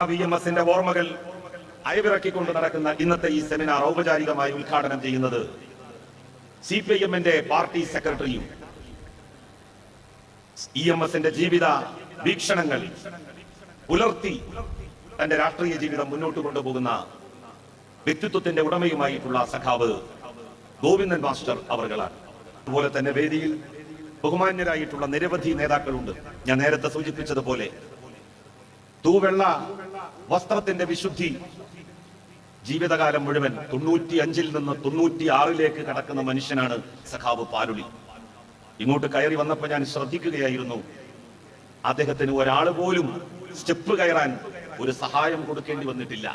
V M എസിന്റെ ഓർമ്മകൾ അയവിറക്കിക്കൊണ്ട് നടക്കുന്ന ഇന്നത്തെ ഈ സെമിനാർ ഔപചാരികമായി ഉദ്ഘാടനം ചെയ്യുന്നത് സി പി ഐ എമ്മിന്റെ പാർട്ടി സെക്രട്ടറിയും ഇ എം എസിന്റെ ജീവിത വീക്ഷണങ്ങൾ പുലർത്തി തന്റെ രാഷ്ട്രീയ ജീവിതം മുന്നോട്ട് കൊണ്ടുപോകുന്ന വ്യക്തിത്വത്തിന്റെ ഉടമയുമായിട്ടുള്ള സഖാവ് ഗോവിന്ദൻ മാസ്റ്റർ അവർകളാണ് അതുപോലെ തന്നെ വേദിയിൽ ബഹുമാന്യരായിട്ടുള്ള നിരവധി നേതാക്കളുണ്ട്. ഞാൻ നേരത്തെ സൂചിപ്പിച്ചതുപോലെ തൂവെള്ള വസ്ത്രത്തിന്റെ വിശുദ്ധി. ജീവിതകാലം മുഴുവൻ തൊണ്ണൂറ്റി അഞ്ചിൽ നിന്ന് തൊണ്ണൂറ്റി ആറിലേക്ക് കടക്കുന്ന മനുഷ്യനാണ് സഖാവ് പാലുളി ഇങ്ങോട്ട് കയറി വന്നപ്പോൾ ഞാൻ ശ്രദ്ധിക്കുകയായിരുന്നു. അദ്ദേഹത്തിന് ഒരാൾ പോലും സ്റ്റെപ്പ് കയറാൻ ഒരു സഹായം കൊടുക്കേണ്ടി വന്നിട്ടില്ല.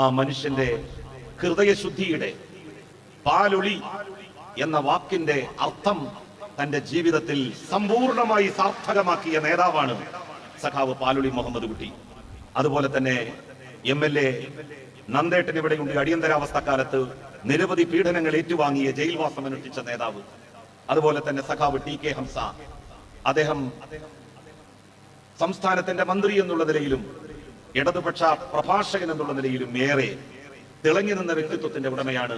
ആ മനുഷ്യന്റെ ഹൃദയശുദ്ധിയുടെ പാലൊളി എന്ന വാക്കിന്റെ അർത്ഥം തന്റെ ജീവിതത്തിൽ സമ്പൂർണമായി സാർത്ഥകമാക്കിയ നേതാവാണ് സഖാവ് പാലുളി മുഹമ്മദ് കുട്ടി. അതുപോലെ തന്നെ എം എൽ എ നന്ദേട്ടൻ ഇവിടെയുണ്ട് അടിയന്തരാവസ്ഥ കാലത്ത് നിരവധി പീഡനങ്ങൾ ഏറ്റുവാങ്ങിയ ജയിൽവാസം അനുഷ്ഠിച്ച നേതാവ്. അതുപോലെ തന്നെ സഖാവ് ടി കെ ഹംസ. അദ്ദേഹം സംസ്ഥാനത്തിന്റെ മന്ത്രി എന്നുള്ള നിലയിലും ഇടതുപക്ഷ പ്രഭാഷകൻ എന്നുള്ള നിലയിലും ഏറെ തിളങ്ങി നിന്ന വ്യക്തിത്വത്തിന്റെ ഉടമയാണ്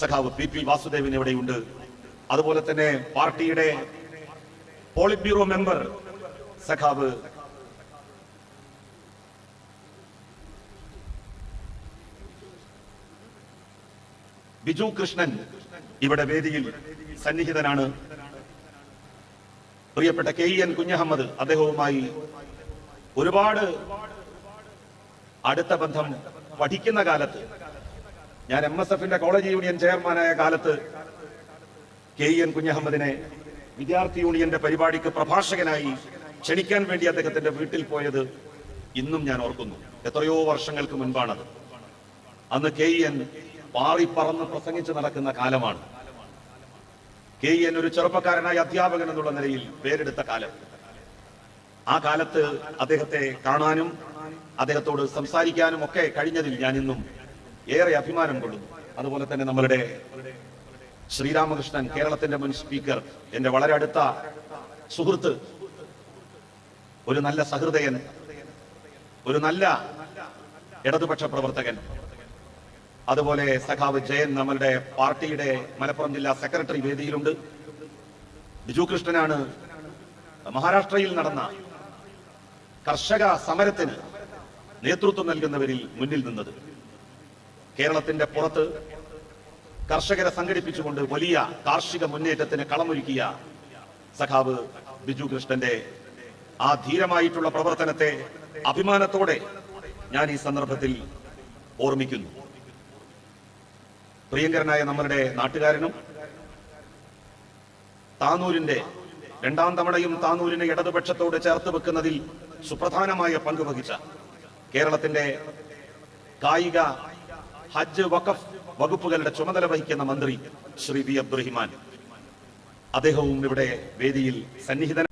സഖാവ് പി പി വാസുദേവൻ ഇവിടെയുണ്ട് അതുപോലെ തന്നെ പാർട്ടിയുടെ പോളിറ്റ് ബ്യൂറോ മെമ്പർ സഖാവ് ബിജു കൃഷ്ണൻ ഇവിടെ വേദിയിൽ സന്നിഹിതനാണ്. പ്രിയപ്പെട്ട കെ എൻ കുഞ്ഞഹമ്മദ് അദ്ദേഹവുമായി ഒരുപാട് അടുത്ത ബന്ധം പഠിക്കുന്ന കാലത്ത് ഞാൻ എം എസ് എഫിന്റെ കോളേജ് യൂണിയൻ ചെയർമാനായ കാലത്ത് കെ എൻ കുഞ്ഞഹമ്മദിനെ വിദ്യാർത്ഥി യൂണിയന്റെ പരിപാടിക്ക് പ്രഭാഷകനായി ക്ഷണിക്കാൻ വേണ്ടി അദ്ദേഹത്തിന്റെ വീട്ടിൽ പോയത് ഇന്നും ഞാൻ ഓർക്കുന്നു. എത്രയോ വർഷങ്ങൾക്ക് മുൻപാണത്. അന്ന് കെ എൻ പാറി പറന്ന് പ്രസംഗിച്ച് നടക്കുന്ന കാലമാണ്. കെ എൻ ഒരു ചെറുപ്പക്കാരനായ അധ്യാപകൻ എന്നുള്ള നിലയിൽ പേരെടുത്ത കാലം. ആ കാലത്ത് അദ്ദേഹത്തെ കാണാനും അദ്ദേഹത്തോട് സംസാരിക്കാനും ഒക്കെ കഴിഞ്ഞതിൽ ഞാൻ ഇന്നും ഏറെ അഭിമാനം കൊള്ളുന്നു. അതുപോലെ തന്നെ നമ്മളുടെ ശ്രീരാമകൃഷ്ണൻ കേരളത്തിന്റെ മുൻ സ്പീക്കർ എന്റെ വളരെ അടുത്ത സുഹൃത്ത് ഒരു നല്ല സഹൃദയൻ ഒരു നല്ല ഇടതുപക്ഷ പ്രവർത്തകൻ അതുപോലെ സഖാവ് ജയൻ നമ്മളുടെ പാർട്ടിയുടെ മലപ്പുറം ജില്ലാ സെക്രട്ടറി വേദിയിലുണ്ട്. ബിജു കൃഷ്ണനാണ് മഹാരാഷ്ട്രയിൽ നടന്ന കർഷക സമരത്തിന് നേതൃത്വം നൽകുന്നവരിൽ മുന്നിൽ നിന്നത്. കേരളത്തിന്റെ പുറത്ത് കർഷകരെ സംഘടിപ്പിച്ചുകൊണ്ട് വലിയ കാർഷിക മുന്നേറ്റത്തിന് കളമൊരുക്കിയ സഖാവ് ബിജു കൃഷ്ണന്റെ ആ ധീരമായിട്ടുള്ള പ്രവർത്തനത്തെ അഭിമാനത്തോടെ ഞാൻ ഈ സന്ദർഭത്തിൽ ഓർമ്മിക്കുന്നു. പ്രിയങ്കരനായ നമ്മളുടെ നാട്ടുകാരനും താനൂരിന്റെ രണ്ടാം തവണയും താനൂരിനെ ഇടതുപക്ഷത്തോട് ചേർത്ത് വെക്കുന്നതിൽ സുപ്രധാനമായ പങ്ക് വഹിച്ച കേരളത്തിന്റെ കായിക ഹജ്ജ് വഖഫ് വകുപ്പുകളുടെ ചുമതല വഹിക്കുന്ന മന്ത്രി ശ്രീ വി അബ്ദുറഹിമാൻ. അദ്ദേഹവും ഇവിടെ വേദിയിൽ സന്നിഹിതൻ